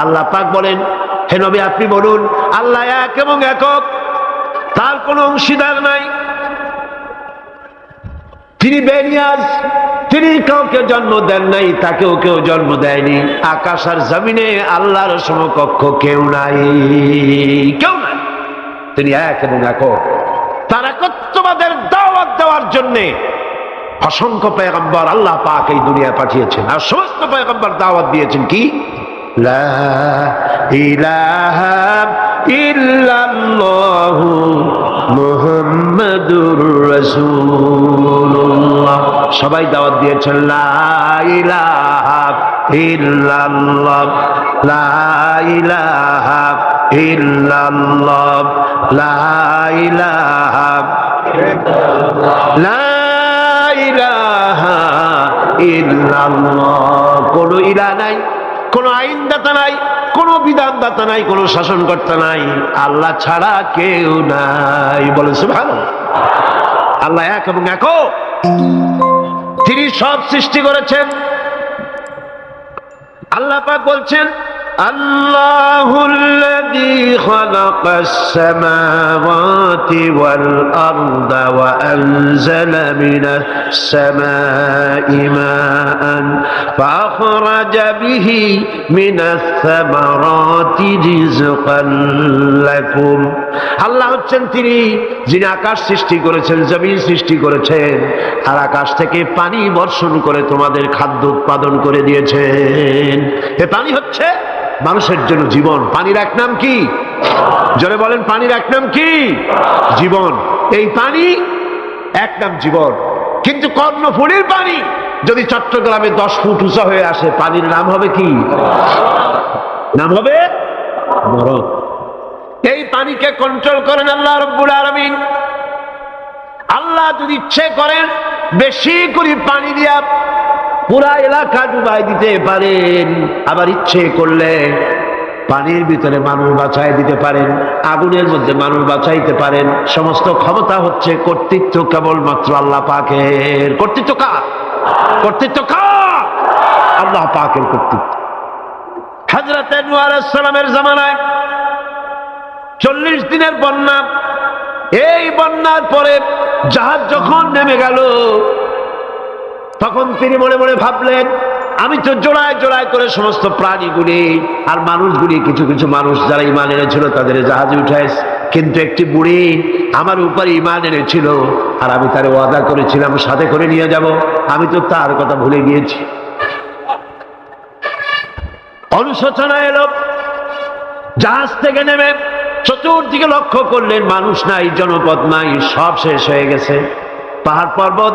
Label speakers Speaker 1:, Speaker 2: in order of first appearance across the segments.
Speaker 1: আল্লাহ পাক বলেন, হে নবী আপনি বলুন, আল্লাহ এক এবং একক, তার কোনো অংশীদার নাই। তিনি বেনিয়াজ, তিনি কাউকে জন্ম দেন নাই, তাকেও কেউ জন্ম দেয়নি। আকাশ আর জমিনে আল্লাহর সমকক্ষ কেউ নাই। কেউ নাই। তিনি এক এবং একক। তার একত্ববাদের দাওয়াত দেওয়ার জন্যে অসংখ্য পেগম্বর আল্লাহ পাক এই দুনিয়া পাঠিয়েছেন। আর সমস্ত পেগম্বর দাওয়াত দিয়েছেন কি? লা ইলাহা ইল্লাল্লাহু মুহাম্মাদুর সবাই দাওয়াত দিয়েছেন, লা ইলাহা ইল্লাল্লাহ, লা ইলাহা ইল্লাল্লাহ, লা কোনো ইলা নাই। কোন আইনদাতা নাই, কোন বিধানদাতা নাই, কোন শাসনকর্তা নাই। আল্লাহ ছাড়া কেউ নাই। বলেছে ভালো আল্লাহ এক এবং এক তিনি সব সৃষ্টি করেছেন। আল্লাহ পাক বলছেন আল্লাহুল্লা الذي خلق السماوات والأرض وأنزل من السماء ماء فأخرج به من الثمرات رزقا لكم আল্লাহ হচ্ছেন তিনি যিনি আকাশ সৃষ্টি করেছেন জমিন সৃষ্টি করেছেন আর আকাশ থেকে পানি বর্ষণ করে তোমাদের খাদ্য উৎপাদন করে দিয়েছেন এ পানি হচ্ছে মানুষের জন্য জীবন। পানির এক নাম কি? জোরে বলেন, পানির এক নাম কি? জীবন। এই পানি এক নাম জীবন। কিন্তু কর্ণফুলির পানি, যদি চট্টগ্রামে দশ ফুট উঁচা হয়ে আসে, পানির নাম হবে কি? নাম হবে মরণ। এই পানিকে কন্ট্রোল করেন আল্লাহ রব্বুল আলমিন। আল্লাহ যদি ইচ্ছে করেন, বেশি করে পানি দিয়া পুরা এলাকা ডুবাই দিতে পারেন। আবার ইচ্ছে করলে পানির ভিতরে মানুষ বাঁচাই দিতে পারেন, আগুনের মধ্যে মানুষ বাঁচাইতে পারেন। সমস্ত ক্ষমতা হচ্ছে কর্তৃত্ব কেবলমাত্র আল্লাহ পাকের। কর্তৃত্ব কার? কর্তৃত্ব কার? আল্লাহ পাকের কর্তৃত্ব। হাজরত সালামের জামানায় চল্লিশ দিনের বন্যা। এই বন্যার পরে জাহাজ যখন নেমে গেল তখন তিনি মনে মনে ভাবলেন, আমি তো জোড়ায় জোড়ায় করে সমস্ত প্রাণীগুলি আর মানুষগুলি, কিছু কিছু মানুষ যারা ইমান এনেছিল তাদের জাহাজে উঠায় কিন্তু একটি বুড়ি আমার উপরে ইমান এনেছিল আর আমি তার ওয়াদা করেছিলাম, সাথে করে নিয়ে যাব। আমি তো তার কথা ভুলে গিয়েছি। অনুশোচনা এলো। জাহাজ থেকে নেমে চতুর্দিকে লক্ষ্য করলেন, মানুষ নাই, জনপদ নাই, সব শেষ হয়ে গেছে। পাহাড় পর্বত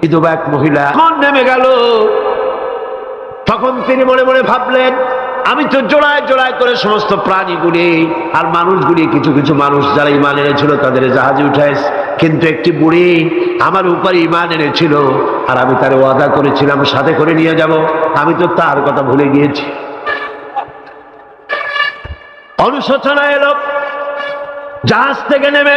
Speaker 1: বিধবা এক মহিলা এখন নেমে গেল। তখন তিনি মনে মনে ভাবলেন, আমি তো জোড়ায় জোড়ায় করে সমস্ত প্রাণীগুলি আর মানুষগুলি, কিছু কিছু মানুষ যারা ইমান এনেছিল তাদের জাহাজে উঠায় কিন্তু একটি বুড়ি আমার উপরে ইমান এনেছিল আর আমি তার ওয়াদা করেছিলাম, সাথে করে নিয়ে যাব। আমি তো তার কথা ভুলে গিয়েছি। অনুশোচনা এলো। জাহাজ থেকে নেমে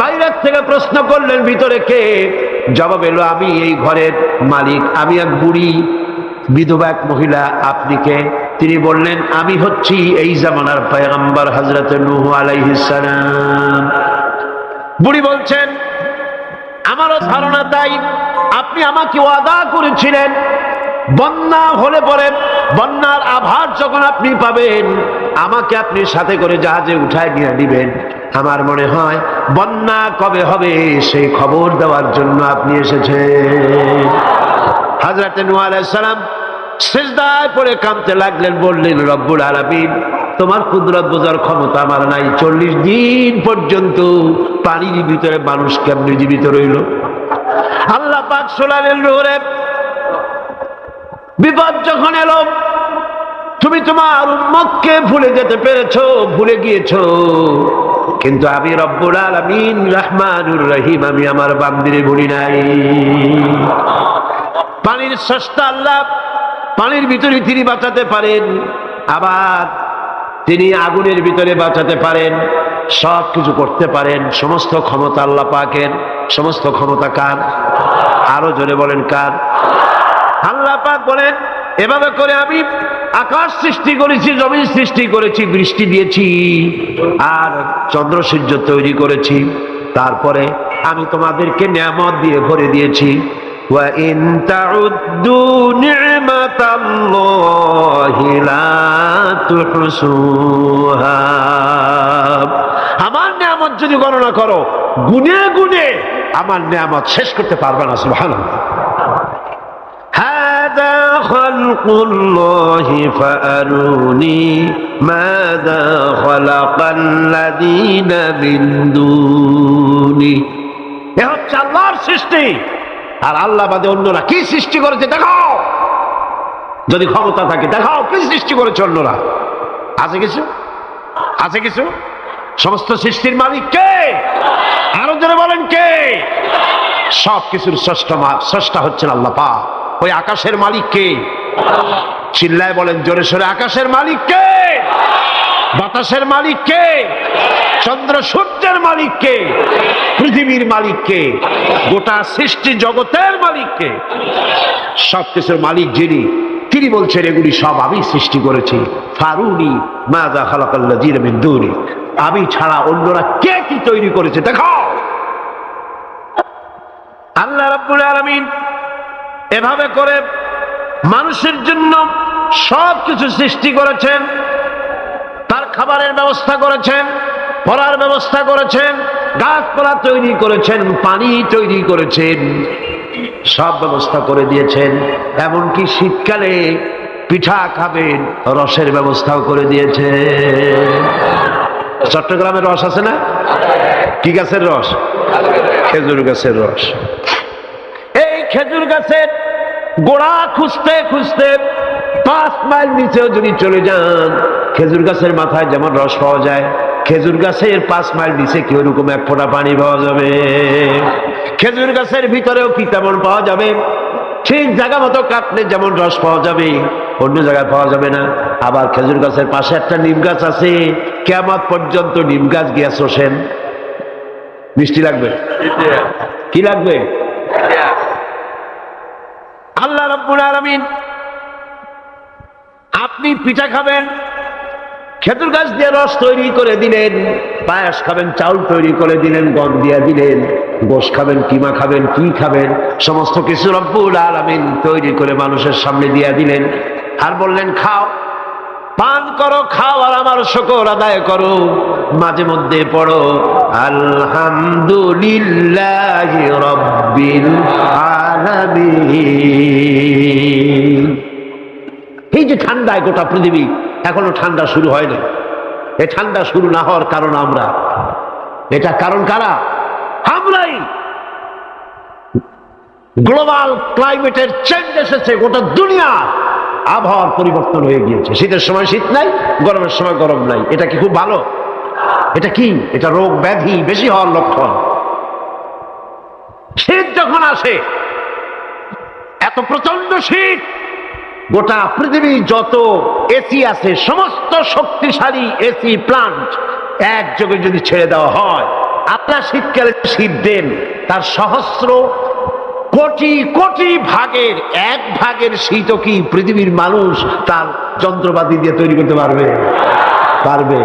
Speaker 1: বাইরের থেকে প্রশ্ন করলেন, ভিতরে কে? জবাব এলো, আমি এই ঘরের মালিক, আমি এক বুড়ি, বিধবা এক মহিলা, আপনি কে? তিনি বললেন, আমি হচ্ছি এই জামানার পয়গম্বর হজরত নুহ আলাইহিসালাম বুড়ি বলছেন, আমারও ধারণা তাই, আপনি আমাকে ওয়াদা করেছিলেন বন্যা হলে পরে বন্যার আভার যখন আপনি পাবেন, আমাকে আপনি সাথে করে জাহাজে উঠায় নিয়ে দিবেন আমার মনে হয়, বন্যা কবে হবে সেই খবর দেওয়ার জন্য আপনি এসেছেন। হাজরাতে আলাইসালাম সেজদায় পড়ে কাঁদতে লাগলেন, বললেন, রব্বুল আলামিন, তোমার কুদরত বোঝার ক্ষমতা আমার নাই। চল্লিশ দিন পর্যন্ত পানির ভিতরে মানুষ কেমনি জীবিত রইল? আল্লাহ পাক সোলালেন রোহরে বিপদ যখন এলো, তুমি তোমার উম্মতকে ভুলে যেতে পেরেছ, ভুলে গিয়েছ। কিন্তু আমি রব্বুল আলামিন রহমানুর রহিম, আমি আমার বান্দিরে ভুলি নাই। পানির সস্তা আল্লাহ পানির ভিতরে তিনি বাঁচাতে পারেন, আবার তিনি আগুনের ভিতরে বাঁচাতে পারেন, সব কিছু করতে পারেন। সমস্ত ক্ষমতা আল্লাহ পাকের, সমস্ত ক্ষমতা কার? আরও জোরে বলেন কার? আল্লাহ পাক বলেন, এভাবে করে আমি আকাশ সৃষ্টি করেছি, জমিন সৃষ্টি করেছি, বৃষ্টি দিয়েছি, আর চন্দ্র সূর্য তৈরি করেছি। তারপরে আমি তোমাদেরকে নিয়ামত দিয়ে ভরে দিয়েছি। আমার নিয়ামত যদি গণনা করো, গুনে গুনে আমার নিয়ামত শেষ করতে পারবে না, সুবহানাল্লাহ। خلق الله فأروني ماذا خلق الذين من دوني এ হচ্ছে আল্লাহর সৃষ্টি আর আল্লাহ বাদে অন্যরা কি সৃষ্টি করেছে দেখাও যদি ক্ষমতা থাকে দেখাও কি সৃষ্টি করেছে অন্যরা আছে কিছু আছে কিছু সমস্ত সৃষ্টির মালিক কে আরো জোরে বলেন কে সব কিছুর ষষ্ঠ ষষ্ঠা হচ্ছেন আল্লাহ পা ওই আকাশের মালিক কে? চিল্লায় বলেন, জোরে সোরে, আকাশের মালিক কে? বাতাসের মালিক কে? চন্দ্র সূর্যের মালিক কে? পৃথিবীর মালিক কে? গোটা সৃষ্টি জগতের মালিক কে? সব কিছুর মালিক যিনি, তিনি বলছেন, এগুলি সব আমি সৃষ্টি করেছি। ফারুনি মাদা খালাকাল্লা জিরমিন দুনি আমি ছাড়া অন্যরা কে কি তৈরি করেছে, দেখাও। আল্লাহ রাব্বুল আলামিন এভাবে করে মানুষের জন্য সব কিছু সৃষ্টি করেছেন, তার খাবারের ব্যবস্থা করেছেন, পড়ার ব্যবস্থা করেছেন, গাছপালা তৈরি করেছেন, পানি তৈরি করেছেন, সব ব্যবস্থা করে দিয়েছেন। এমনকি শীতকালে পিঠা খাবেন, রসের ব্যবস্থাও করে দিয়েছে চট্টগ্রামের রস আছে না? কি গাছের রস? খেজুর গাছের রস। এই খেজুর গাছের গোড়া খুঁজতে খুঁজতে পাঁচ মাইল নিচেও যদি চলে যান খেজুর গাছের মাথায় যেমন রস পাওয়া যায় খেজুর গাছের পাঁচ মাইল নিচে কি ওরকম এক ফোঁটা পানি পাওয়া যাবে? খেজুর গাছের ভিতরেও কি তেমন পাওয়া যাবে? ঠিক জায়গা মতো কাটলে যেমন রস পাওয়া যাবে অন্য জায়গায় পাওয়া যাবে না। আবার খেজুর গাছের পাশে একটা নিম গাছ আছে কেমন পর্যন্ত নিম গাছ গিয়া শোষেন। মিষ্টি লাগবে? কি লাগবে আল্লাহ রব্বুল আলমিন, আপনি পিঠা খাবেন, খেজুর গাছ দিয়ে রস তৈরি করে দিলেন, পায়াস খাবেন, চাউল তৈরি করে দিলেন, গম দিয়ে দিলেন গোস খাবেন, কিমা খাবেন, কি খাবেন, সমস্ত কিছু রব্বুল আলমিন তৈরি করে মানুষের সামনে দিয়ে দিলেন। আর বললেন, খাও। পান করো, খাও আর আমার শকর আদায় করো। মাঝে মধ্যে পড়ো, আলহামদুলিল্লাহ এই যে ঠান্ডায় গোটা পৃথিবী, এখনও ঠান্ডা শুরু হয়নি। এই ঠান্ডা শুরু না হওয়ার কারণ আমরা। এটা কারণ কারা? আমরাই। গ্লোবাল ক্লাইমেটের চেঞ্জ এসেছে গোটা দুনিয়া। আবহাওয়ার পরিবর্তন হয়ে গিয়েছে। শীতের সময় শীত নাই, গরমের সময় গরম নাই। এটা কি খুব ভালো? এটা কি? এটা রোগ ব্যাধি বেশি হওয়ার লক্ষণ। শীত যখন আসে, এত প্রচণ্ড শীত, গোটা পৃথিবী যত এসি আছে, সমস্ত শক্তিশালী এসি প্লান্ট একযোগে যদি ছেড়ে দেওয়া হয়, আপনার শীতকালে শীত দেন, তার সহস্র কোটি কোটি ভাগের এক ভাগের শীত কি পৃথিবীর মানুষ তার যন্ত্রপাতি দিয়ে তৈরি করতে পারবে? পারবে।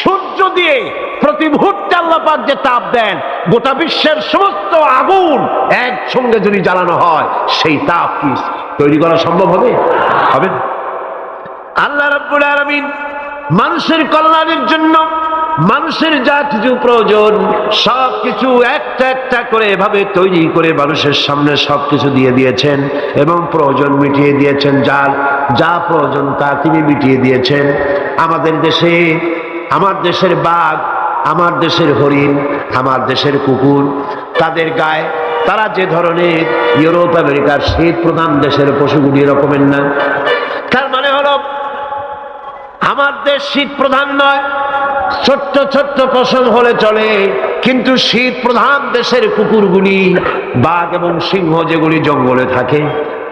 Speaker 1: সূর্য দিয়ে প্রতি মুহূর্তে আল্লাহ পাক যে তাপ দেন, গোটা বিশ্বের সমস্ত আগুন একসঙ্গে যদি জ্বালানো হয়, সেই তাপ কি তৈরি করা সম্ভব হবে? হবে আল্লাহ রাব্বুল আলামিন মানুষের কল্যাণের জন্য, মানুষের যা কিছু প্রয়োজন সব কিছু একটা একটা করে এভাবে তৈরি করে মানুষের সামনে সব কিছু দিয়ে দিয়েছেন এবং প্রয়োজন মিটিয়ে দিয়েছেন, যার যা প্রয়োজন তা তিনি মিটিয়ে দিয়েছেন। আমাদের দেশে, আমার দেশের বাঘ, আমার দেশের হরিণ, আমার দেশের কুকুর, তাদের গায়ে তারা যে ধরনের ইউরোপ, আমেরিকার শীত প্রধান দেশের পশুগুলি এরকমের না। তার মানে হলো আমার দেশ শীত প্রধান নয়। ছোট্ট ছোট্ট পশম হলে চলে, কিন্তু শীত প্রধান দেশের কুকুরগুলি, বাঘ এবং সিংহ যেগুলি জঙ্গলে থাকে,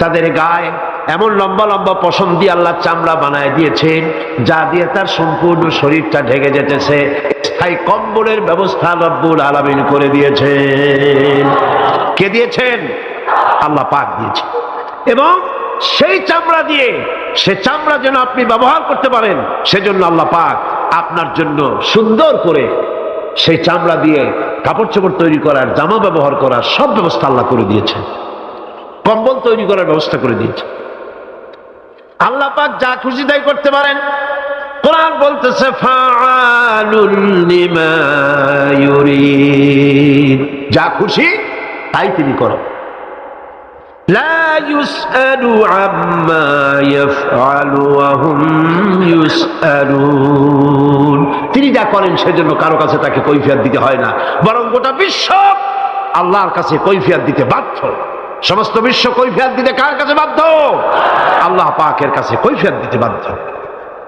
Speaker 1: তাদের গায়ে এমন লম্বা লম্বা পশম দিয়ে আল্লাহ চামড়া বানায় দিয়েছেন, যা দিয়ে তার সম্পূর্ণ শরীরটা ঢেকে যেতেছে। স্থায়ী কম্বলের ব্যবস্থা রব্বুল আলামিন করে দিয়েছেন। কে দিয়েছেন? আল্লাহ পাক দিয়েছে এবং সেই চামড়া দিয়ে, সে চামড়া যেন আপনি ব্যবহার করতে পারেন, সেজন্য আল্লাহ পাক আপনার জন্য সুন্দর করে সেই চামড়া দিয়ে কাপড় চোপড় তৈরি করার, জামা ব্যবহার করার সব ব্যবস্থা আল্লাহ করে দিয়েছেন। কম্বল তৈরি করার ব্যবস্থা করে দিয়েছে আল্লাহ পাক যা খুশি তাই করতে পারেন। কোরআন বলতেছে যা খুশি তাই তিনি করেন। لا يسأل عما يفعل وهم يسألون তিনি যা করেন সেজন্য কারো কাছে তাকে কৈফিয়ত দিতে হয় না বরং গোটা বিশ্ব আল্লাহর কাছে কৈফিয়ত দিতে বাধ্য সমস্ত বিশ্ব কৈফিয়ত দিতে কার কাছে বাধ্য আল্লাহ পাকের কাছে কৈফিয়ত দিতে বাধ্য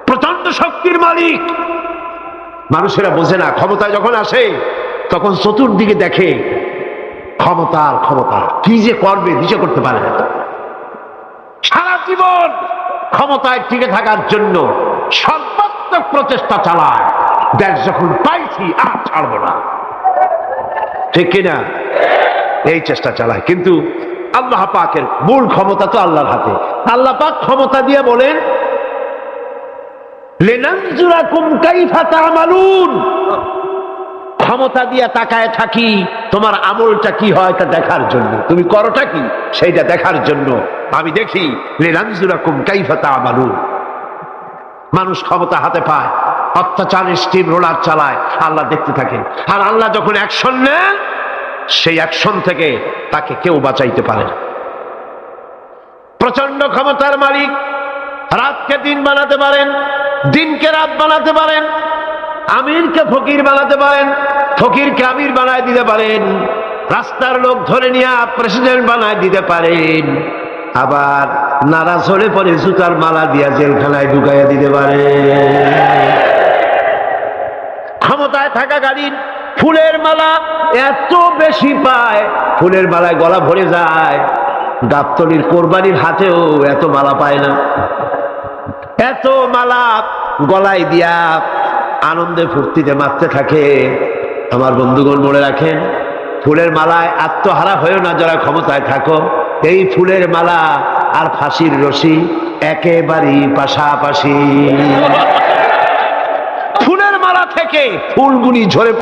Speaker 1: প্রচন্ড শক্তির মালিক মানুষেরা বোঝে না ক্ষমতায় যখন আসে তখন চতুর্দিকে দেখে ক্ষমতা আর ক্ষমতা। কি যে করবে দিশে করতে পারে না। সারা জীবন ক্ষমতায় টিকে থাকার জন্য সর্বাত্মক প্রচেষ্টা চালায়। দেখ যখন পাইছি, আর ছাড়বো না। ঠিক কিনা এই চেষ্টা চালায়। কিন্তু আল্লাহ পাকের মূল ক্ষমতা তো আল্লাহর হাতে। আল্লাহ পাক ক্ষমতা দিয়ে বলেন, লেনানজুরাকুম কাইফা তা'মালুন। ক্ষমতা দিয়া তাকায় থাকি, তোমার আমলটা কি হয় তা দেখার জন্য। তুমি করোটা কি? সেইটা দেখার জন্য। আমি দেখি মানুষ ক্ষমতা হাতে পায়, অত্যাচারের স্টিম রোলার চালায়, আল্লাহ দেখতে থাকে। আর আল্লাহ যখন অ্যাকশন নেন সেই অ্যাকশন থেকে তাকে কেউ বাঁচাইতে পারে না। প্রচণ্ড ক্ষমতার মালিক, রাতকে দিন বানাতে পারেন, দিনকে রাত বানাতে পারেন, আমিরকে ফকির বানাতে পারেন ফকিরকে আমির বানায় দিতে পারেন, রাস্তার লোক ধরে নিয়ে প্রেসিডেন্ট বানায় দিতে পারেন, আবার নারাজ হলে পরে জুতার মালা দিয়া জেলখানায় ঢুকাইয়া দিতে পারে ক্ষমতায় থাকা গাড়ির ফুলের মালা এত বেশি পায়, ফুলের মালায় গলা ভরে যায়, গাবতলির কোরবানির হাতেও এত মালা পায় না। এত মালা গলায় দিয়া আনন্দে ফুর্তিতে মারতে থাকে আমার বন্ধুগণ মনে রাখেন, ফুলের মালায় আত্মহারা হয়েও না, যারা ক্ষমতায় থাকো। এই ফুলের মালা আর ফাঁসির রশি একেবারেই পাশাপাশি। ফুলের মালা থেকে ফুলগুলি ঝরে